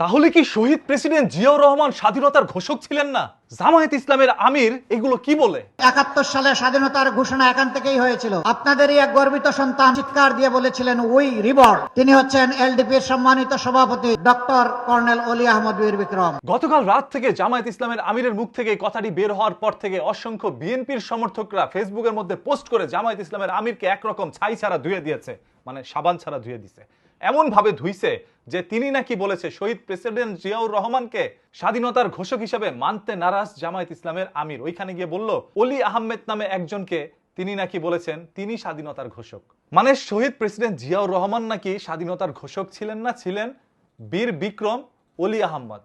তাহলে কি শহীদ প্রেসিডেন্ট জিয়াউর রহমান স্বাধীনতার ঘোষক ছিলেন না? জামায়াত ইসলামের আমির এগুলো কি বলে? একাত্তর সালে স্বাধীনতার ঘোষণা এখান থেকেই হয়েছিল। আপনাদেরই এক গর্বিত সন্তান চিৎকার দিয়ে বলেছিলেন উই রিবর তিনি হচ্ছেন এলডিপির সম্মানিত সভাপতি ডক্টর কর্নেল অলি আহমদ বীর বিক্রম। গতকাল রাত থেকে জামায়াত ইসলামের আমিরের মুখ থেকে কথাটি বের হওয়ার পর থেকে অসংখ্য বিএনপির সমর্থকরা ফেসবুকের মধ্যে পোস্ট করে জামায়াত ইসলামের আমিরকে একরকম ছাই ছাড়া ধুয়ে দিয়েছে মানে সাবান ছাড়া ধুয়ে দিছে। এমন ভাবে ধুইছে যে তিনি নাকি বলেছে, শহীদ প্রেসিডেন্ট জিয়াউর রহমানকে স্বাধীনতার ঘোষক হিসেবে মানতে নারাজ জামায়াত ইসলামের আমির। ওইখানে গিয়ে বলল অলি আহমেদ নামে একজনকে তিনি নাকি বলেছেন, তিনি স্বাধীনতার ঘোষক। মানে শহীদ প্রেসিডেন্ট জিয়াউর রহমান নাকি স্বাধীনতার ঘোষক ছিলেন না? ছিলেন বীর বিক্রম অলি আহমদ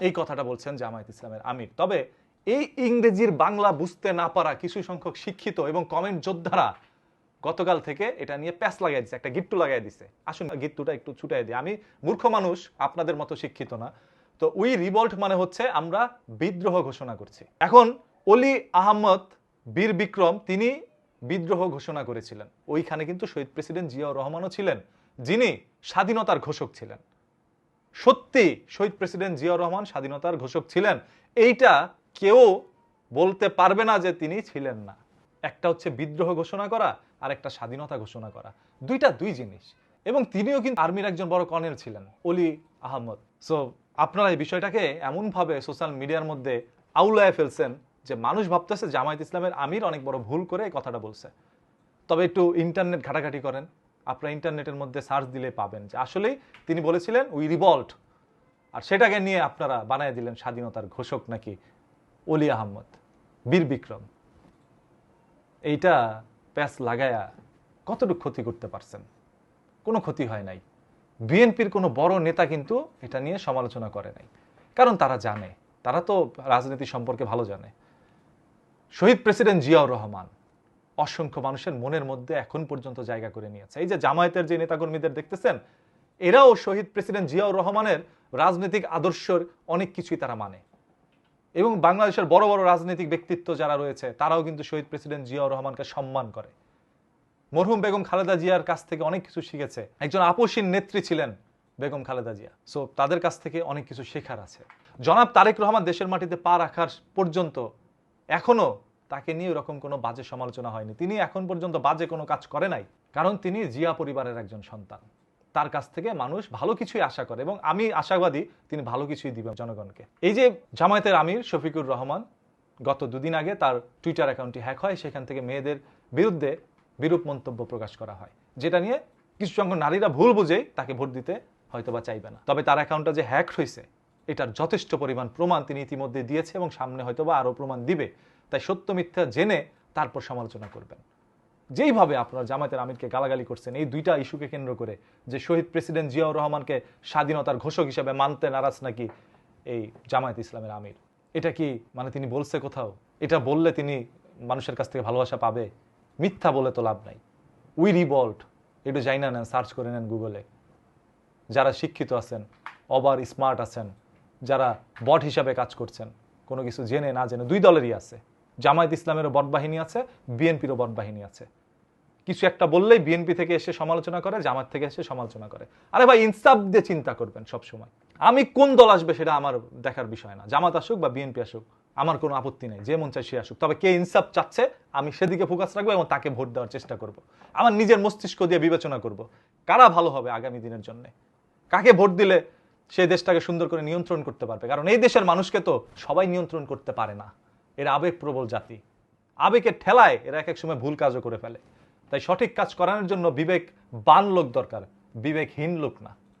এই কথাটা বলছেন জামায়াত ইসলামের আমির। তবে এই ইংরেজির বাংলা বুঝতে না পারা কিছু সংখ্যক শিক্ষিত এবং কমেন্ট যোদ্ধারা গতকাল থেকে এটা নিয়ে প্যাস লাগাই দিছে, একটা গিট্টু লাগাই দিছে। আসুন, গিট্টুটা একটু ছুটাই দিই। আমি মূর্খ মানুষ, আপনাদের মতো শিক্ষিত না। তো উই রিভল্ট মানে হচ্ছে আমরা বিদ্রোহ ঘোষণা করছি। এখন অলি আহমদ, বীর বিক্রম, তিনি বিদ্রোহ ঘোষণা করেছিলেন। ওইখানে কিন্তু শহীদ প্রেসিডেন্ট জিয়াউর রহমানও ছিলেন, যিনি স্বাধীনতার ঘোষক ছিলেন। সত্যি, শহীদ প্রেসিডেন্ট জিয়াউর রহমান স্বাধীনতার ঘোষক ছিলেন। এইটা কেউ বলতে পারবে না যে তিনি ছিলেন না। একটা হচ্ছে বিদ্রোহ ঘোষণা করা আর একটা স্বাধীনতা ঘোষণা করা। দুইটা দুই জিনিস। এবং তিনিও কিন্তু আর্মির একজন বড় কর্নেল ছিলেন অলি আহমদ। সো আপনারা এই বিষয়টাকে এমনভাবে সোশ্যাল মিডিয়ার মধ্যে আউলায় ফেলছেন যে মানুষ ভাবতেছে জামায়াত ইসলামের আমির অনেক বড় ভুল করে এই কথাটা বলছে। তবে একটু ইন্টারনেট ঘাটাঘাটি করেন। আপনারা ইন্টারনেটের মধ্যে সার্চ দিলে পাবেন যে আসলেই তিনি বলেছিলেন উই রিভল্ট আর সেটাকে নিয়ে আপনারা বানায় দিলেন স্বাধীনতার ঘোষক নাকি অলি আহমদ, বীর বিক্রম। এইটা প্যাচ লাগায়া কতটুকু ক্ষতি করতে পারছেন? কোনো ক্ষতি হয় নাই। বিএনপির কোনো বড় নেতা কিন্তু এটা নিয়ে সমালোচনা করে নাই। কারণ তারা জানে, তারা তো রাজনীতি সম্পর্কে ভালো জানে। শহীদ প্রেসিডেন্ট জিয়াউর রহমান অসংখ্য মানুষের মনের মধ্যে এখন পর্যন্ত জায়গা করে নিয়েছে। এই যে জামায়াতের যে নেতাকর্মীদের দেখতেছেন, এরাও শহীদ প্রেসিডেন্ট জিয়াউর রহমানের রাজনৈতিক আদর্শের অনেক কিছুই তারা মানে। এবং বাংলাদেশের বড় বড় রাজনৈতিক ব্যক্তিত্ব যারা রয়েছে, তারাও কিন্তু শহীদ প্রেসিডেন্ট জিয়াউর রহমানকে সম্মান করে। মরহুম বেগম খালেদা জিয়ার কাছ থেকে অনেক কিছু শিখেছে। একজন আপসীন নেত্রী ছিলেন বেগম খালেদা জিয়া। সো তাদের কাছ থেকে অনেক কিছু শেখার আছে। জনাব তারেক রহমান দেশের মাটিতে পা রাখার পর্যন্ত এখনও তাকে নিয়ে ওরকম কোনো বাজে সমালোচনা হয়নি। তিনি এখন পর্যন্ত বাজে কোনো কাজ করে নাই, কারণ তিনি জিয়া পরিবারের একজন সন্তান। তার কাছ থেকে মানুষ ভালো কিছুই আশা করে এবং আমি আশাবাদী তিনি ভালো কিছুই দিবেন জনগণকে। এই যে জামায়াতের আমির শফিকুর রহমান গত দুদিন আগে তার টুইটার অ্যাকাউন্টটি হ্যাক হয়, সেখান থেকে মেয়েদের বিরুদ্ধে বিরূপ মন্তব্য প্রকাশ করা হয়, যেটা নিয়ে কিছু সংখ্যক নারীরা ভুল বুঝেই তাকে ভোট দিতে হয়তোবা চাইবে না। তবে তার অ্যাকাউন্টটা যে হ্যাক হয়েছে এটার যথেষ্ট পরিমাণ প্রমাণ তিনি ইতিমধ্যে দিয়েছে এবং সামনে হয়তোবা আরও প্রমাণ দিবে। তাই সত্য মিথ্যা জেনে তারপর সমালোচনা করবেন। যেইভাবে আপনারা জামায়াতের আমিরকে গালাগালি করছেন, এই দুইটা ইস্যুকে কেন্দ্র করে যে শহীদ প্রেসিডেন্ট জিয়াউর রহমানকে স্বাধীনতার ঘোষক হিসেবে মানতে নারাজ নাকি এই জামায়াত ইসলামের আমির? এটা কি মানে তিনি বলছে কোথাও? এটা বললে তিনি মানুষের কাছ থেকে ভালোবাসা পাবে? মিথ্যা বলে তো লাভ নাই। We revolt. একটু যাই না নেন, সার্চ করে নেন গুগলে। যারা শিক্ষিত আছেন, অবার স্মার্ট আছেন, যারা বট হিসাবে কাজ করছেন, কোনো কিছু জেনে না জেনে দুই দলেরই আছে। জামায়াত ইসলামেরও বট বাহিনী আছে, বিএনপিরও বট বাহিনী আছে। কিছু একটা বললেই বিএনপি থেকে এসে সমালোচনা করে, জামাত থেকে এসে সমালোচনা করে। আরে ভাই, ইনসাফ দিয়ে চিন্তা করবেন সব সময় আমি কোন দল আসবে সেটা আমার দেখার বিষয় না। জামাত আসুক বা বিএনপি আসুক, আমার কোনো আপত্তি নেই। যে মন চাই সে আসুক। তবে কে ইনসাফ চাচ্ছে, আমি সেদিকে ফোকাস রাখব এবং তাকে ভোট দেওয়ার চেষ্টা করব। আমার নিজের মস্তিষ্ক দিয়ে বিবেচনা করব। কারা ভালো হবে আগামী দিনের জন্য? কাকে ভোট দিলে সেই দেশটাকে সুন্দর করে নিয়ন্ত্রণ করতে পারবে? কারণ এই দেশের মানুষকে তো সবাই নিয়ন্ত্রণ করতে পারে না। এরা আবেগপ্রবল জাতি। আবেগের ঠেলায় এরা এক এক সময় ভুল কাজও করে ফেলে। তাই সঠিক কাজ করানোর জন্য বিবেক বান লোক দরকার বিবেকহীন লোক না।